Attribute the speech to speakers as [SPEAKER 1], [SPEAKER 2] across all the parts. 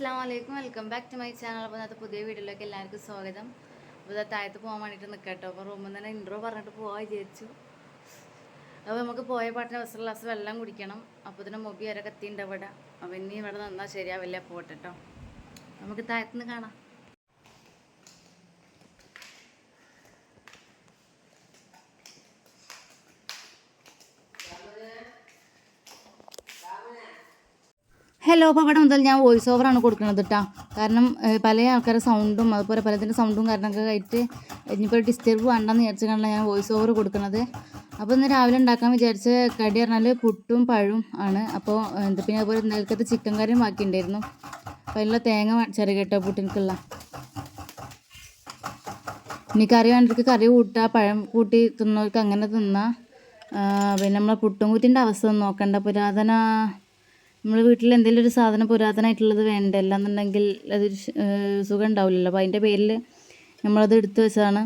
[SPEAKER 1] അസ്സാം വലൈക്കും welcome back to my channel. അപ്പോൾ ഇന്നത്തെ പുതിയ വീഡിയോയിലേക്ക് എല്ലാവർക്കും സ്വാഗതം. അപ്പോൾ ഇതാ താഴത്ത് പോകാൻ വേണ്ടിയിട്ട് നിൽക്കട്ടോ അപ്പോൾ റൂമിൽ തന്നെ ഇൻട്രോ പറഞ്ഞിട്ട് പോകാൻ വിചാരിച്ചു. അപ്പോൾ നമുക്ക് പോയ പാട്ടിന് ബസ് ഗ്ലാസ് വെള്ളം കുടിക്കണം. അപ്പോൾ ഇതിന് മൊബി വരെ കത്തിയുണ്ട് ഇവിടെ അപ്പം ഇനി ഇവിടെ നിന്നാൽ ശരിയാവില്ല. പോട്ടെട്ടോ നമുക്ക് താഴത്തുനിന്ന് കാണാം. ഹലോ അപ്പോൾ ഇവിടെ മുതൽ ഞാൻ വോയിസ് ഓവറാണ് കൊടുക്കുന്നത് കേട്ടോ കാരണം പല ആൾക്കാരുടെ സൗണ്ടും അതുപോലെ പലതിന്റെ സൗണ്ടും കാരണമൊക്കെ ആയിട്ട് ഇനിയിപ്പോൾ ഡിസ്റ്റർബ് വേണ്ടെന്ന് വിചാരിച്ചിട്ടാണ് ഞാൻ വോയിസ് ഓവർ കൊടുക്കുന്നത്. അപ്പോൾ ഇന്ന് രാവിലെ ഉണ്ടാക്കാൻ വിചാരിച്ച കടി പറഞ്ഞാൽ പുട്ടും പഴവും ആണ്. അപ്പോൾ എന്താ പിന്നെ അതുപോലെ ഇന്നലത്തെ ചിക്കൻ കറിയും ബാക്കി ഉണ്ടായിരുന്നു അപ്പോൾ അതിലുള്ള തേങ്ങ ചെറിയ കേട്ടോ പുട്ടിനൊക്കെയുള്ള ഇനി കറി വേണ്ടവർക്ക് കറി കൂട്ടുക പഴം കൂട്ടി തിന്നവർക്ക് അങ്ങനെ തിന്നാം. പിന്നെ നമ്മളെ പുട്ടും കുറ്റിന്റെ അവസ്ഥ നോക്കണ്ട. പുരാതന നമ്മുടെ വീട്ടിൽ എന്തെങ്കിലും ഒരു സാധനം പുരാതനമായിട്ടുള്ളത് വേണ്ട അല്ലാന്നുണ്ടെങ്കിൽ അതൊരു സുഖം ഉണ്ടാവില്ലല്ലോ അപ്പോൾ അതിന്റെ പേരിൽ നമ്മളത് എടുത്തു വെച്ചതാണ്.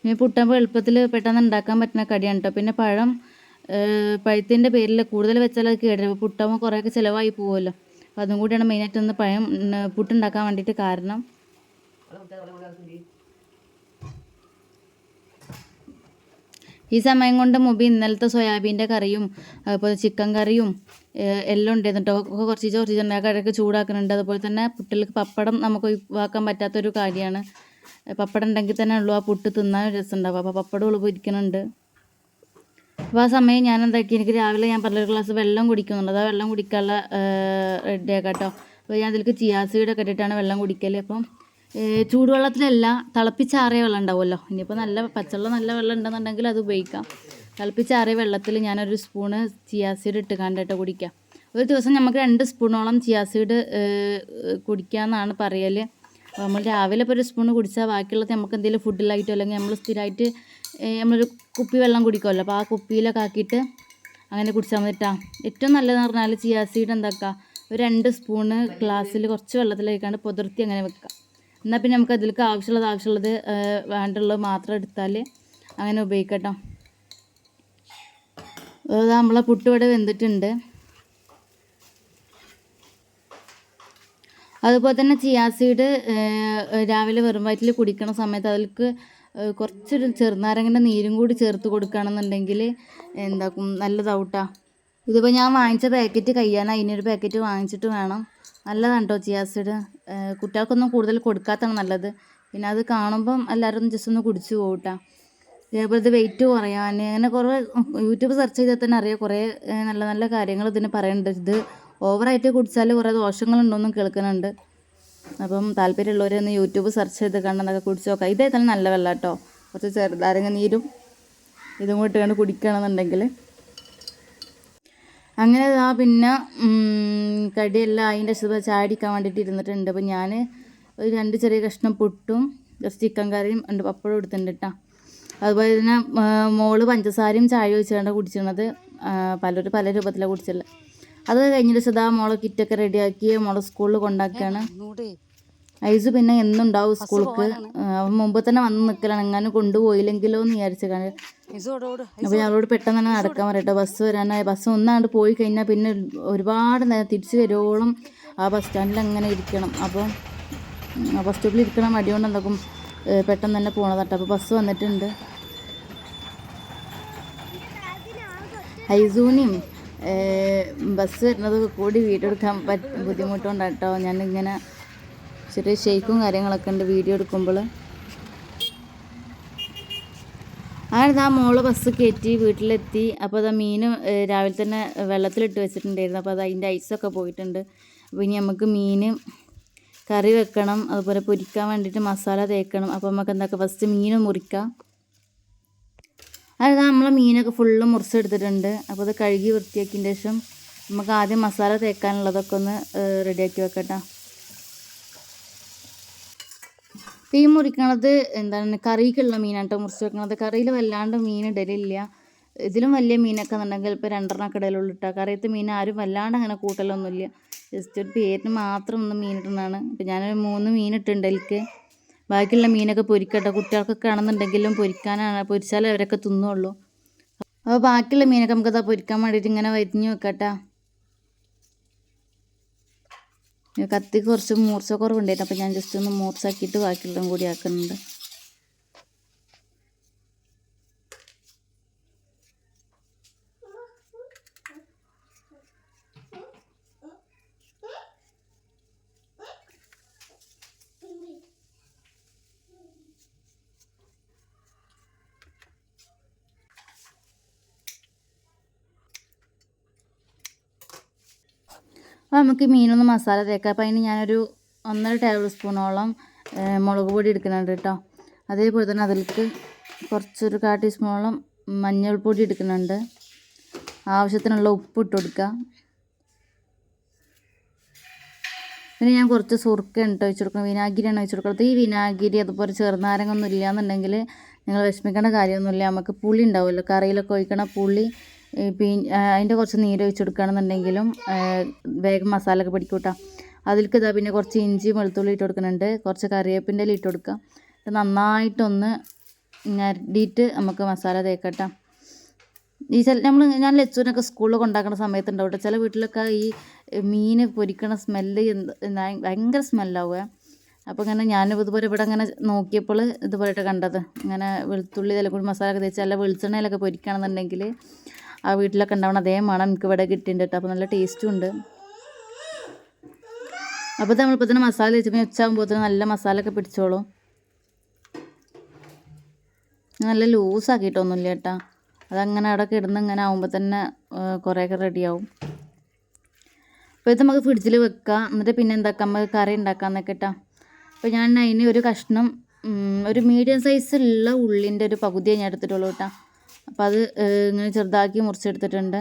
[SPEAKER 1] പിന്നെ പുട്ടാകുമ്പോൾ എളുപ്പത്തിൽ പെട്ടെന്ന് ഉണ്ടാക്കാൻ പറ്റുന്ന കടിയാണ് കേട്ടോ പിന്നെ പഴം പഴത്തിന്റെ പേരിൽ കൂടുതൽ വെച്ചാൽ അത് കേടരും പുട്ടാകുമ്പോൾ കുറേയൊക്കെ ചിലവായി പോകുമല്ലോ അപ്പോൾ അതും കൂടിയാണ് മെയിനായിട്ട് ഒന്ന് പഴം പുട്ടുണ്ടാക്കാൻ വേണ്ടിയിട്ട് കാരണം. ഈ സമയം കൊണ്ട് മുമ്പ് ഇന്നലത്തെ സോയാബീന്റെ കറിയും അതുപോലെ ചിക്കൻ കറിയും എല്ലാം ഉണ്ടായിരുന്നു കേട്ടോ ഒക്കെ കുറച്ച് കുറച്ച് ഉണ്ടാക്കി ചൂടാക്കുന്നുണ്ട് അതുപോലെ തന്നെ പുട്ടിലേക്ക് പപ്പടം നമുക്ക് ഒഴിവാക്കാൻ പറ്റാത്തൊരു കാര്യമാണ്. പപ്പടം ഉണ്ടെങ്കിൽ തന്നെ ഉള്ളൂ. ആ പുട്ട് തിന്നാൻ ഒരു രസം ഉണ്ടാവും അപ്പോൾ പപ്പടം ഉളുപിരിക്കുന്നുണ്ട് അപ്പോൾ ആ സമയം ഞാൻ എന്താക്കി? എനിക്ക് രാവിലെ ഞാൻ പറഞ്ഞ ഒരു ഗ്ലാസ് വെള്ളം കുടിക്കുന്നുണ്ട്. അതാ വെള്ളം കുടിക്കാനുള്ള റെഡിയാക്കാം കേട്ടോ അപ്പോൾ ഞാൻ അതിലേക്ക് ചിയാസീഡൊക്കെ ഇട്ടിട്ടാണ് വെള്ളം കുടിക്കൽ അപ്പം ചൂടുവെള്ളത്തിലല്ല തിളപ്പിച്ചാറിയ വെള്ളം ഉണ്ടാവുമല്ലോ. ഇനിയിപ്പോൾ നല്ല പച്ചവെള്ളം നല്ല വെള്ളം ഉണ്ടെന്നുണ്ടെങ്കിൽ അത് ഉപയോഗിക്കാം. തിളപ്പിച്ചാറിയ വെള്ളത്തിൽ ഞാനൊരു സ്പൂണ് ചിയാസീഡ് ഇട്ട് കണ്ടിട്ട് കുടിക്കാം. ഒരു ദിവസം നമുക്ക് രണ്ട് സ്പൂണോളം ചിയാസീഡ് കുടിക്കാമെന്നാണ് പറയൽ നമ്മൾ രാവിലെ ഇപ്പോൾ ഒരു സ്പൂൺ കുടിച്ചാൽ ബാക്കിയുള്ളത് നമുക്ക് എന്തെങ്കിലും ഫുഡിലായിട്ടോ അല്ലെങ്കിൽ നമ്മൾ സ്ഥിരമായിട്ട് നമ്മളൊരു കുപ്പി വെള്ളം കുടിക്കുമല്ലോ അപ്പോൾ ആ കുപ്പിയിലൊക്കെ ആക്കിയിട്ട് അങ്ങനെ കുടിച്ചാൽ മതി കേട്ടോ ഏറ്റവും നല്ലതെന്ന് പറഞ്ഞാൽ ചിയാസീഡ് എന്താക്കുക ഒരു രണ്ട് സ്പൂണ് ഗ്ലാസ്സിൽ കുറച്ച് വെള്ളത്തിലേക്കാണ്ട് പുതിർത്തി അങ്ങനെ വെക്കുക എന്നാൽ പിന്നെ നമുക്ക് അതിലേക്ക് ആവശ്യമുള്ളത് ആവശ്യമുള്ളത് വേണ്ടുള്ളത് മാത്രം എടുത്താൽ അങ്ങനെ ഉപയോഗിക്കട്ടോ. അത് നമ്മളെ പുട്ട് ഇവിടെ വെന്തിട്ടുണ്ട്. അതുപോലെ തന്നെ ചിയാസീഡ് രാവിലെ വെറും വയറ്റിൽ കുടിക്കണ സമയത്ത് അതിലേക്ക് കുറച്ചൊരു ചെറുനാരങ്ങന്റെ നീരും കൂടി ചേർത്ത് കൊടുക്കുകയാണെന്നുണ്ടെങ്കിൽ എന്താക്കും നല്ലതാവട്ടാ. ഇതിപ്പോൾ ഞാൻ വാങ്ങിച്ച പാക്കറ്റ് കഴിയാനാണ് ഇനിയൊരു പാക്കറ്റ് വാങ്ങിച്ചിട്ട് വേണം. നല്ലതാണ് കേട്ടോ ചിയാസീഡ് കുട്ടികൾക്കൊന്നും കൂടുതൽ കൊടുക്കാത്തതാണ് നല്ലത്. പിന്നെ അത് കാണുമ്പം എല്ലാവരും ജസ്റ്റ് ഒന്ന് കുടിച്ചു പോകട്ടാ ഇതേപോലെ ഇത് വെയിറ്റ് കുറയാൻ അങ്ങനെ കുറേ യൂട്യൂബ് സെർച്ച് ചെയ്താൽ തന്നെ അറിയാം കുറേ നല്ല നല്ല കാര്യങ്ങൾ ഇതിന് പറയുന്നുണ്ട് ഇത് ഓവറായിട്ട് കുടിച്ചാൽ കുറേ ദോഷങ്ങളുണ്ടോയെന്നും കേൾക്കുന്നുണ്ട്. അപ്പം താല്പര്യമുള്ളവരൊന്ന് യൂട്യൂബ് സെർച്ച് ചെയ്ത് കണ്ടെന്നൊക്കെ കുടിച്ച് നോക്കാം. ഇതേ തന്നെ നല്ല വെള്ളം കേട്ടോ കുറച്ച് ചെറുതാരങ്ങ നീരും ഇതും കൂടി കണ്ട് കുടിക്കണമെന്നുണ്ടെങ്കിൽ. അങ്ങനെ ആ പിന്നെ കടിയെല്ലാം അതിന്റെ ശുഭ ചാടിക്കാൻ വേണ്ടിയിട്ട് ഇരുന്നിട്ടുണ്ട്. അപ്പോൾ ഞാൻ ഒരു രണ്ട് ചെറിയ കഷ്ണം പുട്ടും കുറച്ച് ചിക്കൻ കറിയും ഉണ്ട് പപ്പടം എടുത്തിട്ടുണ്ട് കേട്ടോ അതുപോലെ തന്നെ മോൾ പഞ്ചസാരയും ചായ ഒഴിച്ചാണ് കുടിച്ചിരുന്നത് പലരും പല രൂപത്തിലാണ് കുടിച്ചത് അത് കഴിഞ്ഞിട്ട് സദാ മോളെ കിറ്റൊക്കെ റെഡിയാക്കി മോളെ സ്കൂളിൽ കൊണ്ടാക്കുകയാണ് ഐസ് പിന്നെ എന്നുണ്ടാവും സ്കൂൾക്ക്. അവൻ മുമ്പ് തന്നെ വന്ന് നിൽക്കലാണ് എങ്ങനെ കൊണ്ടുപോയില്ലെങ്കിലോ എന്ന് വിചാരിച്ചാണ് അപ്പോൾ ഞങ്ങളോട് പെട്ടെന്ന് തന്നെ നടക്കാൻ പറയട്ടെ ബസ് വരാനായ. ബസ് ഒന്നാണ്ട് പോയി കഴിഞ്ഞാൽ പിന്നെ ഒരുപാട് നേരം തിരിച്ചു വരുവോളം ആ ബസ് സ്റ്റാൻഡിൽ അങ്ങനെ ഇരിക്കണം. അപ്പോൾ ബസ് സ്റ്റോപ്പിൽ ഇരിക്കണം. അടിയോണ്ട് എന്താക്കും പെട്ടെന്ന് തന്നെ പോണതാട്ടോ അപ്പോൾ ബസ് വന്നിട്ടുണ്ട്. ഐസൂനിയും ബസ് വരുന്നത് കൂടി വീട്ടെടുക്കാൻ പറ്റ ബുദ്ധിമുട്ടുണ്ടാട്ടോ ഞാനിങ്ങനെ ചെറിയ ഷെയ്ക്കും കാര്യങ്ങളൊക്കെ ഉണ്ട്. വീഡിയോ എടുക്കുമ്പോൾ അങ്ങനെ ആ മോൾ ബസ് കയറ്റി വീട്ടിലെത്തി. അപ്പോൾ അതാ മീൻ രാവിലെ തന്നെ വെള്ളത്തിലിട്ട് വെച്ചിട്ടുണ്ടായിരുന്നു. അപ്പോൾ അത് അതിന്റെ ഐസൊക്കെ പോയിട്ടുണ്ട്. അപ്പോൾ ഇനി നമുക്ക് മീൻ കറി വെക്കണം. അതുപോലെ പൊരിക്കാൻ വേണ്ടിയിട്ട് മസാല തേക്കണം. അപ്പോൾ നമുക്ക് എന്താക്കാം? ഫസ്റ്റ് മീൻ മുറിക്കാം. അതായത് നമ്മളെ മീനൊക്കെ ഫുള്ള് മുറിച്ചെടുത്തിട്ടുണ്ട് അപ്പോൾ അത് കഴുകി വൃത്തിയാക്കിയതിന് ശേഷം നമുക്ക് ആദ്യം മസാല തേക്കാനുള്ളതൊക്കെ ഒന്ന് റെഡിയാക്കി വെക്കട്ടെ. തീ മുറിക്കണത് എന്താണ്? കറിക്കുള്ള മീനാട്ടോ മുറിച്ച് വെക്കണത്. കറിയിൽ വല്ലാണ്ട് മീൻ ഇടലില്ല. ഇതിലും വലിയ മീനൊക്കെ എന്നുണ്ടെങ്കിൽ ഇപ്പോൾ രണ്ടെണ്ണമൊക്കെ ഇടലുള്ളൂ ഇട്ടാൽ കറിയത്തെ മീൻ ആരും വല്ലാണ്ട് അങ്ങനെ കൂട്ടലൊന്നുമില്ല. ജസ്റ്റ് ഒരു പേരിന് മാത്രം ഒന്ന് മീൻ ഇപ്പം ഞാനൊരു മൂന്ന് മീൻ ഇട്ടുണ്ട് എനിക്ക്. ബാക്കിയുള്ള മീനൊക്കെ പൊരിക്കട്ടെ. കുട്ടികൾക്കൊക്കെ ആണെന്നുണ്ടെങ്കിലും പൊരിക്കാനാണ്. പൊരിച്ചാലേ അവരൊക്കെ തിന്നുള്ളൂ. അപ്പോൾ ബാക്കിയുള്ള മീനൊക്കെ നമുക്കത് പൊരിക്കാൻ വേണ്ടിയിട്ട് ഇങ്ങനെ വരിഞ്ഞ് വെക്കട്ടെ ഈ കത്തിക്ക് കുറച്ച് മൂർച്ച കുറവുണ്ടായിരുന്നു അപ്പോൾ ഞാൻ ജസ്റ്റ് ഒന്ന് മൂർച്ചാക്കിയിട്ട് ബാക്കിയുള്ളതും കൂടി ആക്കുന്നുണ്ട്. അപ്പോൾ നമുക്ക് മീനൊന്ന് മസാല തേക്കാം. അപ്പോൾ അതിന് ഞാനൊരു ഒന്നര ടേബിൾ സ്പൂണോളം മുളക് പൊടി എടുക്കുന്നുണ്ട് കേട്ടോ. അതേപോലെ തന്നെ അതിലേക്ക് കുറച്ചൊരു കാ ടീസ്പൂണോളം മഞ്ഞൾപ്പൊടി എടുക്കുന്നുണ്ട്. ആവശ്യത്തിനുള്ള ഉപ്പ് ഇട്ട് കൊടുക്കുക പിന്നെ ഞാൻ കുറച്ച് സുറുക്കയാണ് കേട്ടോ കൊടുക്കണം. കൊടുക്കുന്നത് വിനാഗിരിയാണ് വെച്ച് കൊടുക്കുന്നത് ഈ വിനാഗിരി അതുപോലെ ചെറുനാരങ്ങൊന്നും ഇല്ലയെന്നുണ്ടെങ്കിൽ നിങ്ങൾ വിഷമിക്കേണ്ട കാര്യമൊന്നുമില്ല. നമുക്ക് പുളി ഉണ്ടാവുമല്ലോ കറിയിലൊക്കെ ഒഴിക്കണ പുളി പീ അതിന്റെ കുറച്ച് നീര് ഒഴിച്ച് കൊടുക്കുകയാണെന്നുണ്ടെങ്കിലും വേഗം മസാല ഒക്കെ പിടിക്കും കേട്ടോ അതിലേക്ക് ഇതാ പിന്നെ കുറച്ച് ഇഞ്ചി വെളുത്തുള്ളി ഇട്ട് കൊടുക്കുന്നുണ്ട്. കുറച്ച് കറിവേപ്പിന്റെ ഇല ഇട്ട് കൊടുക്കുക. ഇത് നന്നായിട്ടൊന്ന് ഞരടിയിട്ട് നമുക്ക് മസാല തേക്കട്ടാം. ഈ ചില നമ്മൾ ഞാൻ ലച്ചൂനൊക്കെ സ്കൂളിൽ കൊണ്ടാക്കുന്ന സമയത്ത് ഉണ്ടാവും ചില വീട്ടിലൊക്കെ ഈ മീൻ പൊരിക്കണ സ്മെല്ല് ഭയങ്കര സ്മെല്ലാവുക അപ്പോൾ ഇങ്ങനെ ഞാൻ ഇതുപോലെ ഇവിടെ അങ്ങനെ നോക്കിയപ്പോൾ ഇതുപോലെയിട്ട് കണ്ടത്. ഇങ്ങനെ വെളുത്തുള്ളി ഇതെല്ലാം കൂടി മസാല ഒക്കെ തേച്ച് നല്ല വെളിച്ചെണ്ണയിലൊക്കെ പൊരിക്കണമെന്നുണ്ടെങ്കിൽ ആ വീട്ടിലൊക്കെ ഉണ്ടാവണം അതേ മണം എനിക്ക് ഇവിടെ കിട്ടിയിട്ടുണ്ട് കേട്ടോ. അപ്പോൾ നല്ല ടേസ്റ്റും ഉണ്ട്. അപ്പോൾ നമ്മളിപ്പോൾ തന്നെ മസാല വെച്ചപ്പോൾ ഉച്ചയാകുമ്പോൾ തന്നെ നല്ല മസാല ഒക്കെ പിടിച്ചോളും നല്ല ലൂസാക്കിയിട്ടൊന്നുമില്ല ചേട്ടാ അതങ്ങനെ അവിടെ കിടന്ന് ഇങ്ങനെ ആകുമ്പോൾ തന്നെ കുറേയൊക്കെ റെഡിയാവും അപ്പോൾ ഇത് നമുക്ക് ഫ്രിഡ്ജിൽ വെക്കാം. എന്നിട്ട് പിന്നെ എന്താക്കാം? നമുക്ക് കറി ഉണ്ടാക്കാമെന്നൊക്കെ കേട്ടോ. അപ്പോൾ ഞാൻ അതിന് ഒരു കഷ്ണം ഒരു മീഡിയം സൈസുള്ള ഉള്ളിന്റെ ഒരു പകുതിയേ ഞാൻ എടുത്തിട്ടുള്ളൂ കേട്ടോ. അപ്പോൾ അത് ഇങ്ങനെ ചെറുതാക്കി മുറിച്ചെടുത്തിട്ടുണ്ട്.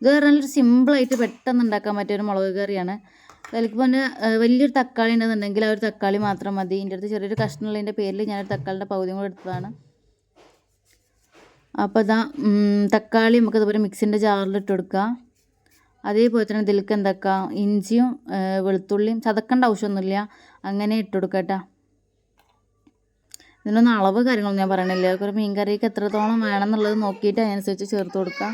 [SPEAKER 1] ഇത് പറഞ്ഞാൽ സിമ്പിളായിട്ട് പെട്ടെന്ന് ഉണ്ടാക്കാൻ പറ്റിയ ഒരു മുളക് കറിയാണ്. അതിലേക്ക് പിന്നെ വലിയൊരു തക്കാളി ഉണ്ടെന്നുണ്ടെങ്കിൽ ആ ഒരു തക്കാളി മാത്രം മതി. എന്റെ അടുത്ത് ചെറിയൊരു കഷ്ണമുള്ളതിന്റെ പേരിൽ ഞാനൊരു തക്കാളിയുടെ പകുതിയും കൂടെ എടുത്തതാണ്. അപ്പോൾ ഇതാ തക്കാളി നമുക്ക് അതുപോലെ മിക്സിന്റെ ജാറിൽ ഇട്ട് കൊടുക്കുക അതേപോലെ തന്നെ ഇതിലേക്ക് എന്താക്കാം? ഇഞ്ചിയും വെളുത്തുള്ളിയും ചതക്കേണ്ട ആവശ്യമൊന്നുമില്ല. അങ്ങനെ ഇട്ട് കൊടുക്കാം കേട്ടോ. ഇതിനൊന്നും അളവ് കാര്യങ്ങളൊന്നും ഞാൻ പറയണില്ല? ഒരു മീൻ കറിക്ക് എത്രത്തോളം വേണം എന്നുള്ളത് നോക്കിയിട്ട് അതിനനുസരിച്ച് ചേർത്ത് കൊടുക്കുക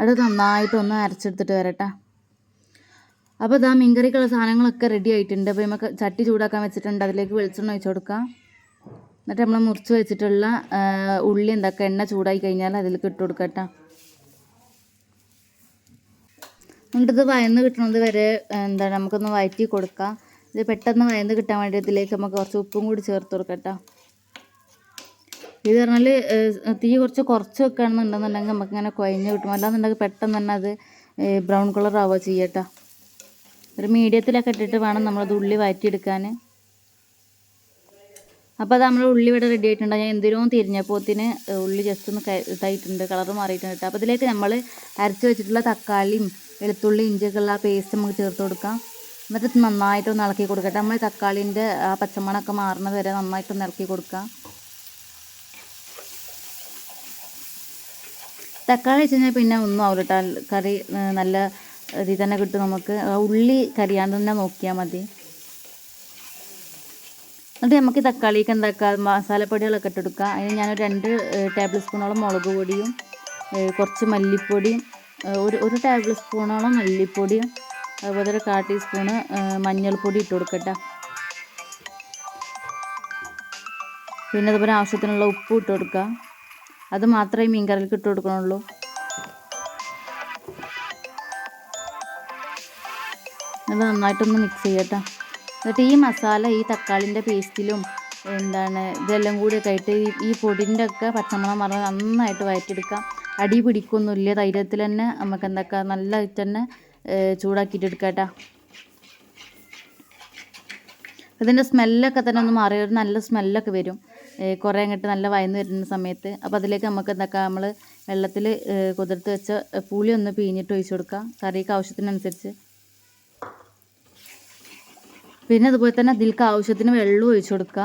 [SPEAKER 1] അത് നന്നായിട്ടൊന്ന് അരച്ചെടുത്തിട്ട് വരട്ടെ. അപ്പോൾ ഇതാ മീൻ കറിക്കുള്ള സാധനങ്ങളൊക്കെ റെഡി ആയിട്ടുണ്ട്. അപ്പോൾ നമുക്ക് ചട്ടി ചൂടാക്കാൻ വെച്ചിട്ടുണ്ട്. അതിലേക്ക് വെളിച്ചെണ്ണ ഒഴിച്ച് കൊടുക്കുക എന്നിട്ട് നമ്മൾ മുറിച്ച് വെച്ചിട്ടുള്ള ഉള്ളി എന്തൊക്കെ എണ്ണ ചൂടായി കഴിഞ്ഞാൽ അതിലേക്ക് ഇട്ട് കൊടുക്കുക കേട്ടോ എന്നിട്ടിത് വയന്ന് കിട്ടുന്നത് വരെ എന്താണ് നമുക്കൊന്ന് വയറ്റി കൊടുക്കാം. ഇത് പെട്ടെന്ന് വയന്ന് കിട്ടാൻ വേണ്ടി ഇതിലേക്ക് നമുക്ക് കുറച്ച് ഉപ്പും കൂടി ചേർത്ത് കൊടുക്കാം കേട്ടോ ഇത് പറഞ്ഞാൽ തീ കുറച്ച് കുറച്ച് വെക്കുകയാണെന്നുണ്ടെന്നുണ്ടെങ്കിൽ നമുക്ക് ഇങ്ങനെ കുഴഞ്ഞ് കിട്ടും. അല്ലാന്നുണ്ടെങ്കിൽ പെട്ടെന്ന് തന്നെ അത് ബ്രൗൺ കളർ ആവുക ചെയ്യട്ടോ. ഒരു മീഡിയത്തിലൊക്കെ ഇട്ടിട്ട് വേണം നമ്മളത് ഉള്ളി വഴറ്റിയെടുക്കാൻ അപ്പോൾ അത് നമ്മൾ ഉള്ളി ഇവിടെ റെഡി ആയിട്ടുണ്ട്. ഞാൻ എന്തിനോ തിരിഞ്ഞപ്പോത്തിന് ഉള്ളി ജസ്റ്റ് ഒന്ന് ഇതായിട്ടുണ്ട്. കളർ മാറിയിട്ടുണ്ട് കേട്ടോ. അപ്പോൾ ഇതിലേക്ക് നമ്മൾ അരച്ച് വെച്ചിട്ടുള്ള തക്കാളിയും വെളുത്തുള്ളി ഇഞ്ചിയൊക്കെ ആ പേസ്റ്റ് നമുക്ക് ചേർത്ത് കൊടുക്കാം. എന്നിട്ട് നന്നായിട്ടൊന്ന് ഇളക്കി കൊടുക്കട്ടെ. നമ്മൾ തക്കാളിന്റെ ആ പച്ചമണമൊക്കെ മാറുന്നത് വരെ നന്നായിട്ടൊന്ന് ഇളക്കി കൊടുക്കാം. തക്കാളി വെച്ച് കഴിഞ്ഞാൽ പിന്നെ ഒന്നും ആവില്ല കറി നല്ല ഇതിൽ തന്നെ കിട്ടും നമുക്ക്. ഉള്ളി കരിയാണ്ട് തന്നെ നോക്കിയാൽ മതി. എന്നിട്ട് നമുക്ക് തക്കാളിക്ക് എന്താക്കാം? മസാലപ്പൊടികളൊക്കെ ഇട്ടെടുക്കുക അതിന് ഞാനൊരു രണ്ട് ടേബിൾ സ്പൂണോളം മുളക് പൊടിയും കുറച്ച് മല്ലിപ്പൊടിയും ഒരു ഒരു ടേബിൾ സ്പൂണോളം മല്ലിപ്പൊടിയും അതുപോലെ ഒരു കാ ടീസ്പൂണ് മഞ്ഞൾപ്പൊടി ഇട്ട് കൊടുക്കട്ടെ പിന്നെ അതുപോലെ ആവശ്യത്തിനുള്ള ഉപ്പ് ഇട്ട് കൊടുക്കുക അത് മാത്രമേ മീൻ കറിയിലേക്ക് ഇട്ട് കൊടുക്കണുള്ളൂ. അത് നന്നായിട്ടൊന്ന് മിക്സ് ചെയ്യട്ടോ. എന്നിട്ട് ഈ മസാല ഈ തക്കാളിന്റെ പേസ്റ്റിലും എന്താണ് ഇതെല്ലാം കൂടിയൊക്കെ ആയിട്ട് ഈ പൊടിന്റെ ഒക്കെ പച്ചമണം മറന്ന് നന്നായിട്ട് വയറ്റിയെടുക്കാം. അടി പിടിക്കൊന്നുമില്ല. തൈരത്തിൽ തന്നെ നമുക്ക് എന്താക്കാം നല്ലതായിട്ട് തന്നെ ചൂടാക്കിയിട്ട് എടുക്കാം കേട്ടോ. ഇതിന്റെ സ്മെല്ലൊക്കെ തന്നെ ഒന്ന് മാറിയൊരു നല്ല സ്മെല്ലൊക്കെ വരും. കുറേ അങ്ങോട്ട് നല്ല വയന്ന് വരുന്ന സമയത്ത് അപ്പോൾ അതിലേക്ക് നമുക്ക് എന്താക്കാം? നമ്മൾ വെള്ളത്തിൽ കുതിർത്ത് വെച്ച പുളി ഒന്ന് പിഴിഞ്ഞിട്ട് ഒഴിച്ചു കൊടുക്കാം. കറിക്ക് ആവശ്യത്തിനനുസരിച്ച്. പിന്നെ അതുപോലെ തന്നെ അതിലേക്ക് ആവശ്യത്തിന് വെള്ളം ഒഴിച്ചു കൊടുക്കുക.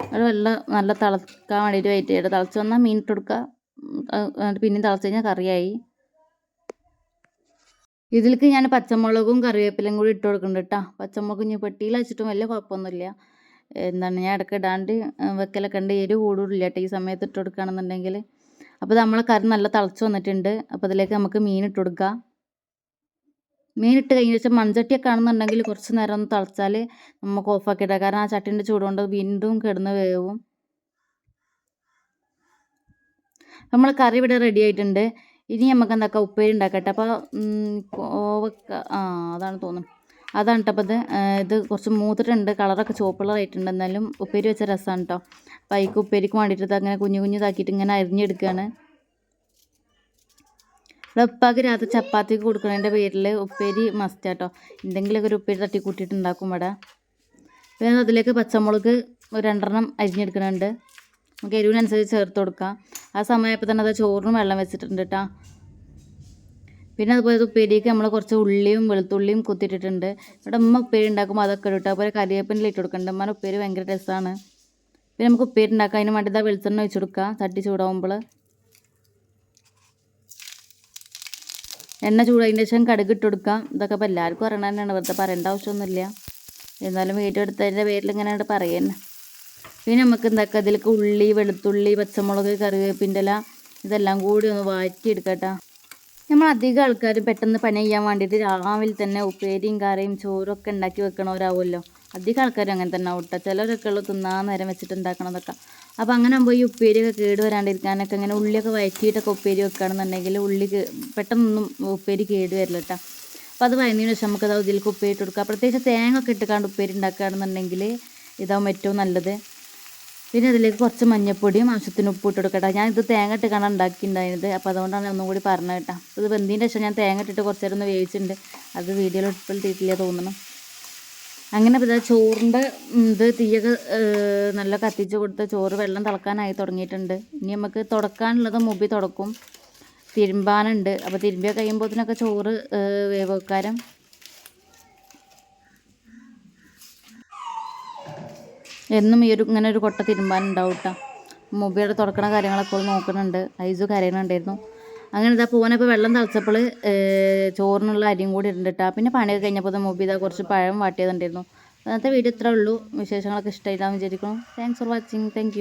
[SPEAKER 1] അത് വെള്ളം നല്ല തിളക്കാൻ വേണ്ടിയിട്ട് വെയിറ്റ് ചെയ്യട്ടെ തിളച്ച് വന്നാൽ മീൻ ഇട്ട് കൊടുക്കുക. എന്നിട്ട് പിന്നെയും തിളച്ച് കഴിഞ്ഞാൽ കറിയായി. ഇതിലേക്ക് ഞാൻ പച്ചമുളകും കറിവേപ്പിലയും കൂടി ഇട്ട് കൊടുക്കുന്നുണ്ട് കേട്ടോ പച്ചമുളക് ഇനി പെട്ടിയിൽ വെച്ചിട്ടും വലിയ കുഴപ്പമൊന്നുമില്ല. എന്താണ് ഞാൻ ഇടയ്ക്ക് ഇടാണ്ട് വെക്കലൊക്കെ ഉണ്ട്. എരിവ് കൂടുതലില്ല കേട്ടോ. ഈ സമയത്ത് ഇട്ട് കൊടുക്കുകയാണെന്നുണ്ടെങ്കിൽ അപ്പോൾ നമ്മൾ കറി നല്ല തിളച്ച് വന്നിട്ടുണ്ട്. അപ്പോൾ അതിലേക്ക് നമുക്ക് മീൻ ഇട്ട് കൊടുക്കാം. മീൻ ഇട്ട് കഴിഞ്ഞ ശേഷം മൺചട്ടിയൊക്കെ ആണെന്നുണ്ടെങ്കിൽ കുറച്ച് നേരം ഒന്ന് തിളച്ചാൽ നമുക്ക് ഓഫാക്കി ഇടാം. കാരണം ആ ചട്ടിന്റെ ചൂടുകൊണ്ട് വീണ്ടും കിടന്ന് വേവും. നമ്മൾ കറി ഇവിടെ റെഡി ആയിട്ടുണ്ട്. ഇനി നമുക്ക് എന്താക്കാം? ഉപ്പേരി ഉണ്ടാക്കട്ടെ. അപ്പോൾ ആ അതാണ് തോന്നുന്നു അതാണ് കേട്ടോ അപ്പോൾ ഇത് ഇത് കുറച്ച് മൂത്തിട്ടുണ്ട്. കളറൊക്കെ ചുവപ്പ് കളറായിട്ടുണ്ട് എന്നാലും ഉപ്പേരി വെച്ച രസമാണ് കേട്ടോ പൈക്ക് ഉപ്പേരിക്ക് വേണ്ടിയിട്ട് അങ്ങനെ കുഞ്ഞു കുഞ്ഞു ഇതാക്കിയിട്ട് ഇങ്ങനെ അരിഞ്ഞെടുക്കുകയാണ് ഇവിടെ ഉപ്പാക്ക് രാത്രി ചപ്പാത്തിക്ക് കൊടുക്കുന്നതിന്റെ പേരിൽ ഉപ്പേരി മസ്റ്റ് കേട്ടോ എന്തെങ്കിലുമൊക്കെ ഒരു ഉപ്പേരി തട്ടി കൂട്ടിയിട്ടുണ്ടാക്കും ഇവിടെ. പിന്നെ അതിലേക്ക് പച്ചമുളക് ഒരു രണ്ടെണ്ണം അരിഞ്ഞെടുക്കുന്നുണ്ട് നമുക്ക് എരിവിനനുസരിച്ച് ചേർത്ത് കൊടുക്കാം. ആ സമയപ്പോൾ തന്നെ അത് ചോറിനും വെള്ളം വെച്ചിട്ടുണ്ട് കേട്ടോ പിന്നെ അതുപോലെ ഉപ്പേരിക്ക് നമ്മൾ കുറച്ച് ഉള്ളിയും വെളുത്തുള്ളിയും കുത്തിയിട്ടിട്ടുണ്ട്. ഇവിടെ ഉമ്മ ഉപ്പേരി ഉണ്ടാക്കുമ്പോൾ അതൊക്കെ ഇട്ടു അതുപോലെ കരിവേപ്പിനിൽ ഇട്ട് കൊടുക്കേണ്ട. ഉമ്മ ഉപ്പേരി ഭയങ്കര ടേസ്റ്റാണ്. പിന്നെ നമുക്ക് ഉപ്പേരി ഉണ്ടാക്കാം. അതിന് വേണ്ടി വെളിച്ചെണ്ണ ഒഴിച്ചു കൊടുക്കുക തട്ടി ചൂടാവുമ്പോൾ എണ്ണ ചൂടായതിന്റെ ശേഷം കടുക് ഇട്ട് കൊടുക്കാം. ഇതൊക്കെ ഇപ്പോൾ എല്ലാവർക്കും അറിയണ തന്നെയാണ്. വെറുതെ പറയേണ്ട ആവശ്യമൊന്നുമില്ല. എന്നാലും വീട്ടിൽ എടുത്തതിന്റെ പേരിൽ ഇങ്ങനെ അങ്ങട് പറയുന്നത് പിന്നെ നമുക്ക് എന്താക്കാം? ഇതിലേക്ക് ഉള്ളി വെളുത്തുള്ളി പച്ചമുളക് കറിവേപ്പിന്റെ ഇല ഇതെല്ലാം കൂടി ഒന്ന് വാറ്റി വാറ്റിയെടുക്കട്ടോ. നമ്മൾ അധികം ആൾക്കാർ പെട്ടെന്ന് പണി ചെയ്യാൻ വേണ്ടിയിട്ട് രാവിലെ തന്നെ ഉപ്പേരിയും കറിയും ചോറൊക്കെ ഉണ്ടാക്കി വെക്കണവരാവുമല്ലോ. അധികം ആൾക്കാരും അങ്ങനെ തന്നെ ഔട്ടാ ചിലരൊക്കെ ഉള്ളു തിന്നാൻ നേരം വെച്ചിട്ട് ഉണ്ടാക്കണതൊക്കെ. അപ്പോൾ അങ്ങനെ ആകുമ്പോൾ ഈ ഉപ്പേരിയൊക്കെ കേട് വരാണ്ടിരിക്കാനൊക്കെ ഇങ്ങനെ ഉള്ളിയൊക്കെ വഴറ്റിയിട്ടൊക്കെ ഉപ്പേരി വെക്കുകയാണെന്നുണ്ടെങ്കിൽ ഉള്ളി പെട്ടെന്നൊന്നും ഉപ്പേരി കേട് വരില്ല കേട്ടോ. അപ്പോൾ അത് വഴങ്ങിയതിന് ശേഷം നമുക്ക് അത് ഇതിലേക്ക് ഉപ്പേരി ഇട്ട് കൊടുക്കാം. പ്രത്യേകിച്ച് തേങ്ങ ഒക്കെ ഇട്ടുകൊണ്ട് ഉപ്പേരി ഉണ്ടാക്കുകയാണെന്നുണ്ടെങ്കിൽ ഇതാവും ഏറ്റവും നല്ലത്. പിന്നെ അതിലേക്ക് കുറച്ച് മഞ്ഞപ്പൊടിയും ആവശ്യത്തിന് ഉപ്പ് ഇട്ട് കൊടുക്കട്ടെ. ഞാൻ ഇത് തേങ്ങ ഇട്ടിട്ടാണ് ഉണ്ടാക്കിയിട്ടുണ്ടായിരുന്നത്. അപ്പോൾ അതുകൊണ്ടാണ് ഒന്നും കൂടി പറഞ്ഞത് കേട്ടോ. ഇത് വെന്തിന്റെ ശേഷം ഞാൻ തേങ്ങ ഇട്ടിട്ട് കുറച്ച് നേരം ഒന്ന് വേവിച്ചിട്ടുണ്ട്. അത് വീഡിയോയിൽ ഉൾപ്പെടുത്തിയിട്ടില്ല തോന്നുന്നു അങ്ങനെ ഇതാ ചോറിന്റെ ഇത് തീയൊക്കെ നല്ല കത്തിച്ച് കൊടുത്ത് ചോറ് വെള്ളം തിളക്കാനായി തുടങ്ങിയിട്ടുണ്ട്. ഇനി നമുക്ക് തുടക്കാനുള്ളത് മുമ്പിൽ തുടക്കും. തിരുമ്പാനുണ്ട്. അപ്പോൾ തിരുമ്പിയ കഴിയുമ്പോഴത്തേനൊക്കെ ചോറ് വേവക്കാരം എന്നും ഈ ഒരു ഇങ്ങനെ ഒരു കൊട്ട തിരുമ്പാനുണ്ടാവും കേട്ടോ മൊബൈൽ തുറക്കണ കാര്യങ്ങളൊക്കെ നോക്കുന്നുണ്ട്. ഐസു കരയണുണ്ടായിരുന്നു അങ്ങനെ ഇതാ പോകാനപ്പോൾ വെള്ളം തിളച്ചപ്പോൾ ചോറിനുള്ള അരിയും കൂടി ഇട്ടിട്ടാ പിന്നെ പണിയൊക്കെ കഴിഞ്ഞപ്പോൾ മൊബി ഇതാ കുറച്ച് പഴം വാട്ടിയതുണ്ടായിരുന്നു. അന്നത്തെ വീഡിയോ ഇത്രേ ഉള്ളൂ. വിശേഷങ്ങളൊക്കെ ഇഷ്ടമായിട്ടാണ് വിചാരിക്കുന്നു. Thanks for watching thank